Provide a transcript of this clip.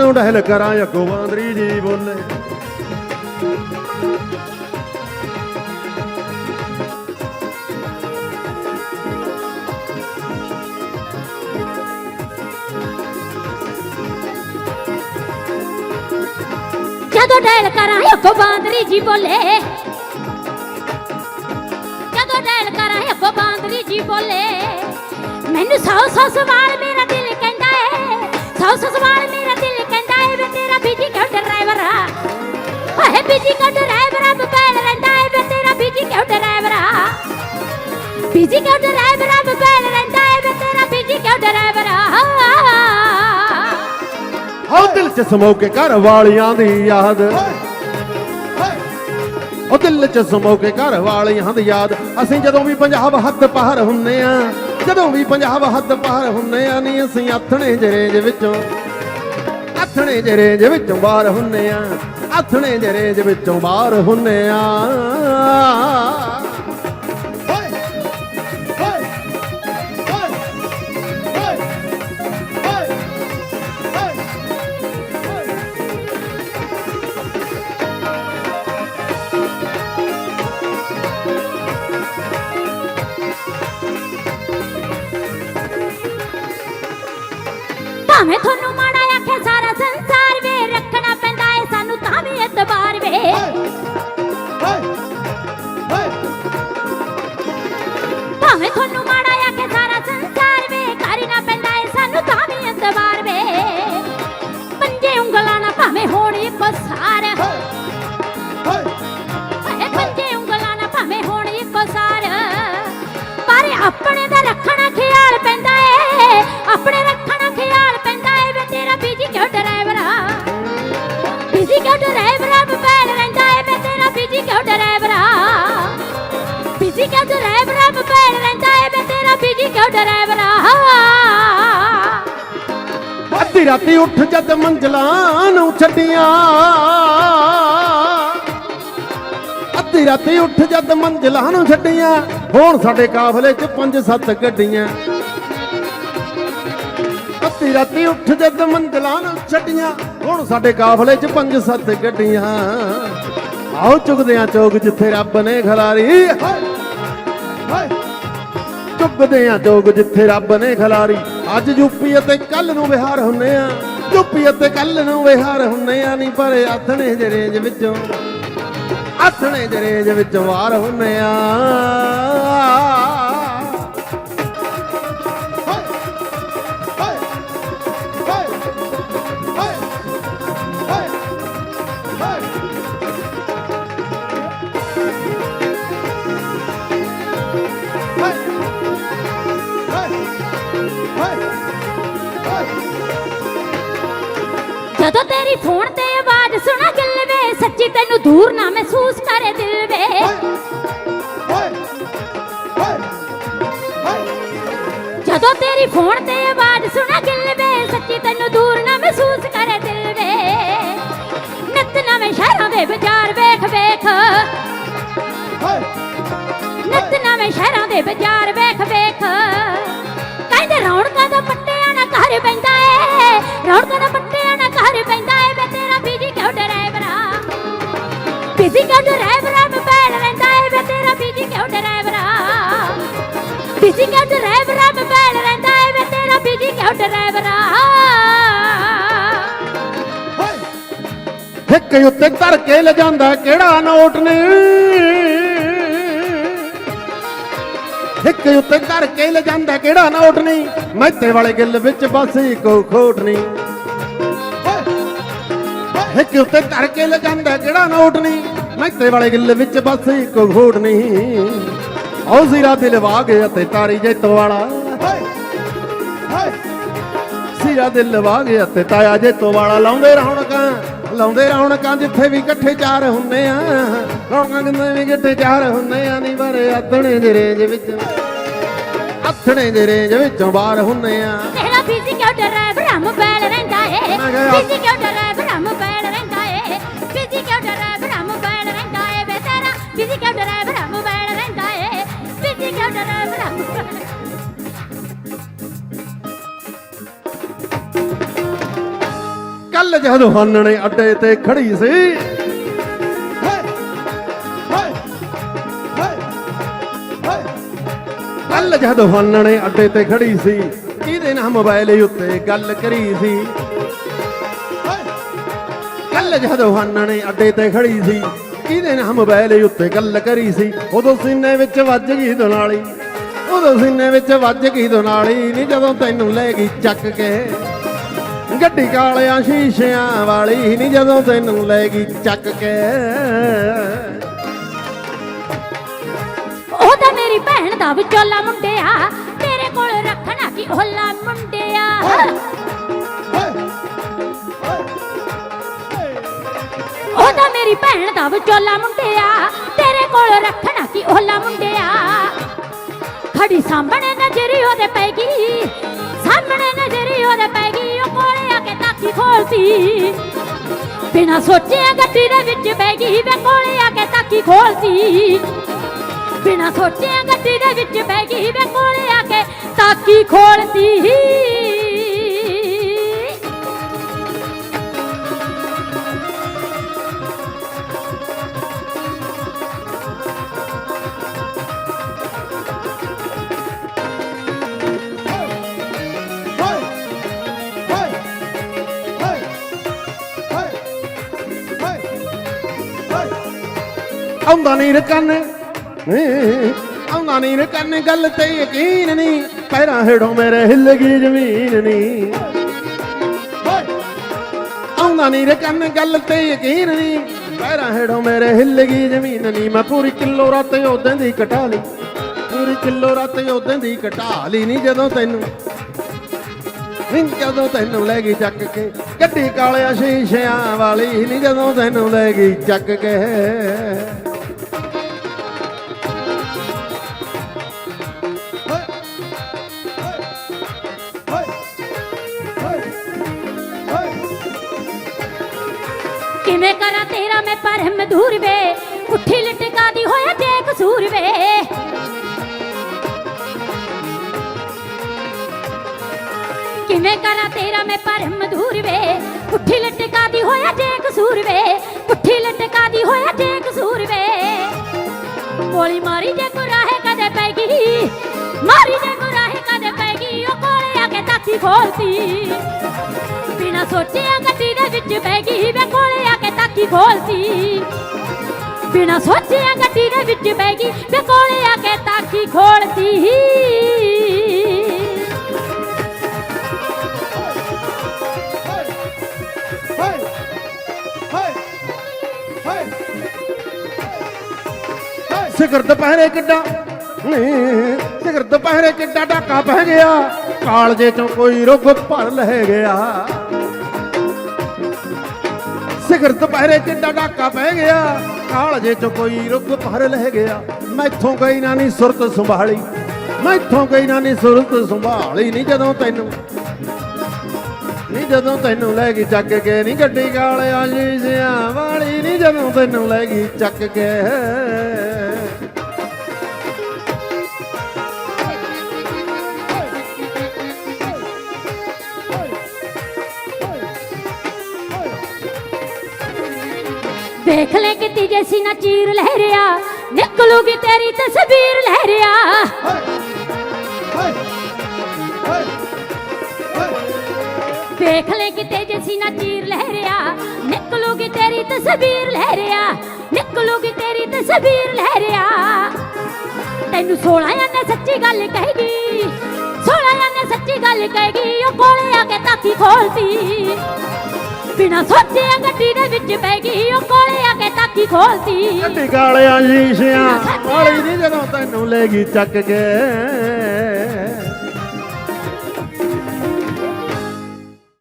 ਜਦੋਂ ਢਹਿਲ ਕਰਾਂ ਅੱਗੋਂ ਬਾਂਦਰੀ ਜੀ ਬੋਲੇ। ਜਦੋਂ ਡੈਲ ਕਰਾਂ ਅੱਗੋਂ ਬਾਂਦਰੀ ਜੀ ਬੋਲੇ। ਜਦੋਂ ਡੈਲ ਕਰਾਂ ਅੱਗੋਂ ਬਾਂਦਰੀ ਜੀ ਬੋਲੇ। ਮੈਨੂੰ ਸੌ ਸੌ ਸਵਾਲ 'ਚ ਸਮੋ ਕੇ ਘਰ ਵਾਲੀਆਂ ਦੀ ਯਾਦ। ਉਹ ਦਿਲ 'ਚ ਸਮੋ ਕੇ ਘਰ ਵਾਲੀਆਂ ਦੀ ਯਾਦ। ਅਸੀਂ ਜਦੋਂ ਵੀ ਪੰਜਾਬ ਹੱਦ ਪਾਰ ਹੁੰਨੇ ਆ ਜਦੋਂ ਵੀ ਪੰਜਾਬ ਹੱਦ ਪਾਰ ਹੁੰਨੇ ਆ ਨਹੀਂ ਅਸੀਂ ਆਥਣੇ ਜਰੇਜ ਵਿੱਚੋਂ ਆਥਣੇ ਜਰੇਜ ਵਿੱਚੋਂ ਬਾਹਰ ਹੁੰਨੇ ਆ ਆਥਣੇ ਜਰੇਜ ਵਿੱਚੋਂ ਬਾਹਰ ਹੁੰਨੇ ਆ। ਭਾਵੇਂ ਤੁਹਾਨੂੰ ਮਾੜਾ ਆਖੇ ਸਾਰਾ ਸੰਸਾਰ ਵੇ, ਰੱਖਣਾ ਪੈਂਦਾ ਏ ਸਾਨੂੰ ਤਾਂ ਵੀ ਇਤਬਾਰ ਵੇ। ਬੀਜੀ ਅੱਧੀ ਰਾਤੀ ਉੱਠ ਜਦ ਮੰਜ਼ਲਾਂ ਨੂੰ ਛੱਡੀਆਂ। ਅੱਧੀ ਰਾਤੀ ਉੱਠ ਜਦ ਮੰਜ਼ਲਾਂ ਨੂੰ ਛੱਡੀਆਂ। ਹੁਣ ਸਾਡੇ ਕਾਫਲੇ 'ਚ ਪੰਜ ਸੱਤ ਗੱਡੀਆਂ। ਅੱਧੀ ਰਾਤੀ ਉੱਠ ਜਦ ਮੰਜ਼ਲਾਂ ਨੂੰ ਛੱਡੀਆਂ। ਹੁਣ ਸਾਡੇ ਕਾਫਲੇ 'ਚ ਪੰਜ ਸੱਤ ਗੱਡੀਆਂ। ਆਓ ਚੁਗਦੇ ਆ ਚੋਗ ਜਿੱਥੇ ਰੱਬ ਨੇ ਖਲਾਰੀ। ਚੁੱਕਦੇ ਆ ਚੋਗ ਜਿੱਥੇ ਰੱਬ ਨੇ ਖਿਲਾਰੀ। ਅੱਜ ਯੂਪੀ ਅਤੇ ਕੱਲ ਨੂੰ ਬਿਹਾਰ ਹੁੰਨੇ ਆ। ਯੂਪੀ ਅਤੇ ਕੱਲ ਨੂੰ ਬਿਹਾਰ ਹੁੰਨੇ ਆ ਨਹੀਂ ਪਰ ਆਥਣੇ ਦੇ ਰੇਂਜ ਵਿੱਚੋਂ, ਆਥਣੇ ਦੇ ਰੇਂਜ ਵਿੱਚੋਂ ਵਾਰ ਹੁੰਨੇ ਆ। ਜਦੋਂ ਤੇਰੀ ਫੋਨ ਤੇ ਆਵਾਜ਼ ਸੁਣਾ ਗਿੱਲ ਵੇ ਸੱਚੀ ਤੈਨੂੰ ਦੂਰ ਨਾ ਮਹਿਸੂਸ ਕਰੇ ਦਿਲ ਵੇ। ਜਦੋਂ ਤੇਰੀ ਫੋਨ ਤੇ ਆਵਾਜ਼ ਸੁਣਾ ਗਿੱਲ ਵੇ ਸੱਚੀ ਤੈਨੂੰ ਦੂਰ ਨਾ ਮਹਿਸੂਸ ਕਰੇ ਦਿਲ ਵੇ। ਨਿਤ ਨਵੇਂ ਸ਼ਹਿਰਾਂ ਦੇ ਬਾਜ਼ਾਰ ਵੇਖ ਵੇਖ। ਨਿਤ ਨਵੇਂ ਸ਼ਹਿਰਾਂ ਦੇ ਬਾਜ਼ਾਰ ਵੇਖ ਵੇਖ। ਕਹਿੰਦੇ ਰੌਣਕਾਂ ਦਾ ਪੱਟਿਆਂ ਨਾ ਘਰ ਪੈਂਦਾ ਏ, ਰੌਣਕਾਂ ਦਾ ਬੀਜੀ ਕਿਉਂ ਡਰਾਈਵਰ ਆ ਮੋਬਾਈਲ ਰਹਿੰਦਾ ਏ ਵੇ ਤੇਰਾ ਬੀਜੀ ਕਿਉਂ ਡਰਾਈਵਰ ਆ ਬੀਜੀ ਕਿਉਂ ਡਰਾਈਵਰ ਆ ਮੋਬਾਈਲ ਰਹਿੰਦਾ ਏ ਵੇ ਤੇਰਾ ਬੀਜੀ ਕਿਉਂ ਡਰਾਈਵਰ ਆ ਹਿੱਕ ਉੱਤੇ ਧਰ ਕੇ ਲਿਜਾਂਦਾ ਕਿਹੜਾ ਨੋਟ ਨੇ? ਹਿੱਕ ਉੱਤੇ ਧਰ ਕੇ ਲਿਜਾਂਦਾ ਕਿਹੜਾ ਨੋਟ ਨਹੀਂ ਮਹਿਤੇ ਵਾਲੇ ਗਿੱਲ ਵਿੱਚ ਬਸ ਇੱਕੋ ਖੋਟ ਨਹੀਂ ਹਿੱਕ ਉੱਤੇ ਧਰ ਕੇ ਲਿਜਾਂਦਾ ਕਿਹੜਾ ਨੋਟ ਨਹੀਂ ਮਹਿਤੇ ਵਾਲੇ ਗਿੱਲ ਵਿੱਚ ਬਸ ਇੱਕੋ ਖੋਟ ਨਹੀਂ। ਆਉ ਜ਼ੀਰਾ ਦਿਲ ਵਾਗੇ ਅਤੇ ਤਾਰੀ ਜੈਤੋ ਵਾਲਾ। ਸੀਰਾ ਦਿਲ ਵਾਗੇ ਅਤੇ ਤਾਇਆ ਜੈਤੋ ਵਾਲਾ। ਲਾਉਂਦੇ ਰੌਣਕਾਂ ਲਾਉਂਦੇ ਰੌਣਕਾਂ ਜਿੱਥੇ ਵੀ ਇਕੱਠੇ ਚਾਰ ਹੁੰਨੇ ਆ। ਰੌਣਕਾਂ ਕਿੰਨੇ ਵੀ ਇਕੱਠੇ ਚਾਰ ਹੁੰਨੇ ਆ ਨਹੀਂ ਪਰ ਆਥਣੇ ਦੇ ਰੇਂਜ ਵਿੱਚ ਆਥਣੇ ਦੇ ਰੇਂਜ ਵਿੱਚੋਂ ਬਾਹਰ ਹੁੰਨੇ ਆ। ਤੇਰਾ ਬੀਜੀ ਕਿਉਂ ਡਰਾਈਵਰ ਮੋਬਾਈਲ ਰਹਿੰਦਾ ਏ। ਬੀਜੀ ਕਿਉਂ ਕੱਲ ਜਦੋਂ ਹਾਨਣੇ ਅੱਡੇ ਤੇ ਖੜੀ ਸੀ। ਕੱਲ ਜਦੋਂ ਹਾਨਣੇ ਅੱਡੇ ਤੇ ਖੜੀ ਸੀ ਕਿਹਦੇ ਨਾਲ ਮੋਬਾਈਲ ਉੱਤੇ ਗੱਲ ਕਰੀ ਸੀ? ਕੱਲ ਜਦੋਂ ਹਾਨਣੇ ਅੱਡੇ ਤੇ ਖੜੀ ਸੀ ਕਿਹਦੇ ਨਾਲ ਮੋਬਾਈਲ ਉੱਤੇ ਗੱਲ ਕਰੀ ਸੀ? ਉਦੋਂ ਸੀਨੇ ਵਿੱਚ ਵੱਜ ਗਈ ਦੁਨਾਲੀ। ਉਦੋਂ ਸੀਨੇ ਵਿੱਚ ਵੱਜ ਗਈ ਦੁਨਾਲੀ ਨਹੀਂ ਜਦੋਂ ਤੈਨੂੰ ਲੈ ਗਈ ਚੱਕ ਕੇ। ਗੱਡੀ ਕਾਲਿਆਂ ਸ਼ੀਸ਼ਿਆਂ ਵਾਲੀ ਨਹੀਂ ਜਦੋਂ ਤੈਨੂੰ ਲੈ ਗਈ ਚੱਕ ਕੇ। ਉਹ ਤਾਂ ਮੇਰੀ ਭੈਣ ਦਾ ਵਿਚੋਲਾ ਮੁੰਡਿਆ, ਤੇਰੇ ਕੋਲ ਰੱਖਣਾ ਕੀ ਹੋਲਾ ਮੁੰਡਿਆ? ਉਹ ਤਾਂ ਮੇਰੀ ਭੈਣ ਦਾ ਵਿਚੋਲਾ ਮੁੰਡਿਆ, ਤੇਰੇ ਕੋਲ ਰੱਖਣਾ ਕੀ ਹੋਲਾ ਮੁੰਡਿਆ? ਖੜੀ ਸਾਹਮਣੇ ਨਜ਼ਰੀ ਉਹਦੇ ਪੈ ਗਈ ਸਾਹਮਣੇ ਨਜ਼ਰੀ ਉਹਦੇ ਪੈ ਗਈ, ਉਹ ਕੋਲੇ ਆ ਕੇ ਤਾਕੀ ਖੋਲਤੀ ਬਿਨਾ ਸੋਚਿਆ ਗੱਡੀ ਦੇ ਵਿੱਚ ਬਹਿ ਗਈ, ਵੇ ਕੋਲੇ ਆ ਕੇ ਤਾਕੀ ਖੋਲਤੀ ਬਿਨਾ ਸੋਚਿਆ ਗੱਡੀ ਦੇ ਵਿੱਚ ਬਹਿ ਗਈ, ਵੇ ਕੋਲੇ ਆ ਕੇ ਤਾਕੀ ਖੋਲਤੀ ਆਉਂਦਾ ਨਹੀਂ ਰਕਨ ਆਉਂਦਾ ਨਹੀਂ ਰਕਨ ਗੱਲ ਤੇ ਯਕੀਨ ਨਹੀਂ ਪੈਰਾਂ ਹੇਠੋਂ ਮੇਰੇ ਹਿੱਲ ਗਈ ਜ਼ਮੀਨ ਨਹੀਂ ਆਉਂਦਾ ਨਹੀਂ ਰਕਨ ਗੱਲ ਤੇ ਯਕੀਨ ਨਹੀਂ ਪੈਰਾਂ ਹੇਠੋਂ ਮੇਰੇ ਹਿੱਲ ਗਈ ਜ਼ਮੀਨ ਨਹੀਂ ਮੈਂ ਪੂਰੀ ਕਿਲੋ ਰਾਤ ਉਦੋਂ ਦੀ ਕਟਾ ਲਈ ਪੂਰੀ ਕਿਲੋ ਰਾਤ ਉਦੋਂ ਦੀ ਕਟਾ ਲਈ ਨਹੀਂ ਜਦੋਂ ਤੈਨੂੰ। ਨਹੀਂ ਜਦੋਂ ਤੈਨੂੰ ਲੈ ਗਈ ਚੱਕ ਕੇ। ਗੱਡੀ ਕਾਲਿਆ ਸ਼ੀਸ਼ਿਆਂ ਵਾਲੀ ਨਹੀਂ ਜਦੋਂ ਤੈਨੂੰ ਲੈ ਗਈ ਚੱਕ ਕੇ। ਕਿਵੇਂ ਕਰਾਂ ਤੇਰਾ ਮੈਂ ਪਰਮ ਦੂਰ ਵੇ ਉੱਠੀ ਲਟਕਾ ਦੀ ਹੋਇਆ ਜੇ ਕਸੂਰ ਵੇ। ਕਿਵੇਂ ਕਰਾਂ ਤੇਰਾ ਮੈਂ ਪਰਮ ਦੂਰ ਵੇ ਉੱਠੀ ਲਟਕਾ ਦੀ ਹੋਇਆ ਜੇ ਕਸੂਰ ਵੇ। ਉੱਠੀ ਲਟਕਾ ਦੀ ਹੋਇਆ ਜੇ ਕਸੂਰ ਵੇ। ਗੋਲੀ ਮਾਰੀ ਜੇ ਗੁਰਾਹੇ ਕਦੇ ਪੈ ਗਈ। ਮਾਰੀ ਜੇ ਗੁਰਾਹੇ ਕਦੇ ਪੈ ਗਈ। ਉਹ ਕੋਲੇ ਆ ਕੇ ਤਾਕੀ ਖੋਲਤੀ। ਬਿਨਾ ਸੋਚਿਆ ਗੱਡੀ ਦੇ ਵਿੱਚ ਪੈ ਗਈ ਵੇ ਖੋਲਤੀ ਬਿਨਾ ਸੋਚਿਆ ਗੱਡੀ ਦੇ ਵਿੱਚ ਬਹਿ ਗਈ ਵੇ ਕੋਲੇ ਆ ਕੇ ਤਾਕੀ ਖੋਲਤੀ ਸਿਖਰ ਦੁਪਹਿਰੇ ਕਿੱਡਾ? ਸਿਖਰ ਦੁਪਹਿਰੇ ਕਿੱਡਾ ਡਾਕਾ ਪੈ ਗਿਆ। ਕਾਲਜੇ ਚੋਂ ਕੋਈ ਰੁੱਖ ਭਰ ਲੈ ਗਿਆ। ਸਿਖਰ ਦੁਪਹਿਰੇ ਕਿੱਡਾ ਡਾਕਾ ਪੈ ਗਿਆ ਕਾਲਜੇ ਚੋਂ ਕੋਈ ਰੁੱਗ ਭਰ ਲੈ ਗਿਆ। ਮੈਥੋਂ ਗਈ ਨਾ ਨੀ ਸੁਰਤ ਸੰਭਾਲੀ, ਮੈਥੋਂ ਗਈ ਨਾ ਨੀ ਸੁਰਤ ਸੰਭਾਲੀ ਨਹੀਂ ਜਦੋਂ ਤੈਨੂੰ ਨਹੀਂ ਜਦੋਂ ਤੈਨੂੰ ਲੈ ਗਈ ਚੱਕ ਕੇ ਨਹੀਂ ਗੱਡੀ ਕਾਲਿਆਂ ਸ਼ੀਸ਼ਿਆਂ ਵਾਲੀ ਨਹੀਂ ਜਦੋਂ ਤੈਨੂੰ ਲੈ ਗਈ ਚੱਕ ਕੇ। ਦੇਖ ਲੈ ਕਿਤੀ ਜੈਸੀ ਨਾ ਚੀਰ ਲਹਿਰਿਆ ਨਿਕਲੂਗੀ ਤੇਰੀ ਤਸਵੀਰ ਲਹਿਰਿਆ ਦੇਖ ਲੈ ਕਿਤੇ ਜੈਸੀ ਨਾ ਚੀਰ ਲਹਿਰਿਆ ਨਿਕਲੂਗੀ ਤੇਰੀ ਤਸਵੀਰ ਲਹਿਰਿਆ ਨਿਕਲੂਗੀ ਤੇਰੀ ਤਸਵੀਰ ਲਹਿਰਿਆ ਤੈਨੂੰ ਸੋਹਣਿਆਂ ਨੇ ਸੱਚੀ ਗੱਲ ਕਹੇਗੀ ਸੋਹਣਿਆਂ ਨੇ ਸੱਚੀ ਗੱਲ ਕਹੇਗੀ, ਉਹ ਕੋਲੇ ਆ ਕੇ ਤਾਕੀ ਖੋਲਦੀ। ਬਿਨਾ ਸੋਚਿਆ ਗੱਡੀ ਦੇ ਵਿੱਚ ਬਹਿ ਗਈ ਉਹ ਕੋਲੇ ਆ ਕੇ ਤਾਕੀ ਖੋਲਤੀ ਗੱਡੀ ਕਾਲਿਆਂ ਸ਼ੀਸ਼ਿਆਂ ਵਾਲੀ ਨਹੀਂ ਜਦੋਂ ਤੈਨੂੰ ਲੈ ਗਈ ਚੱਕ ਕੇ।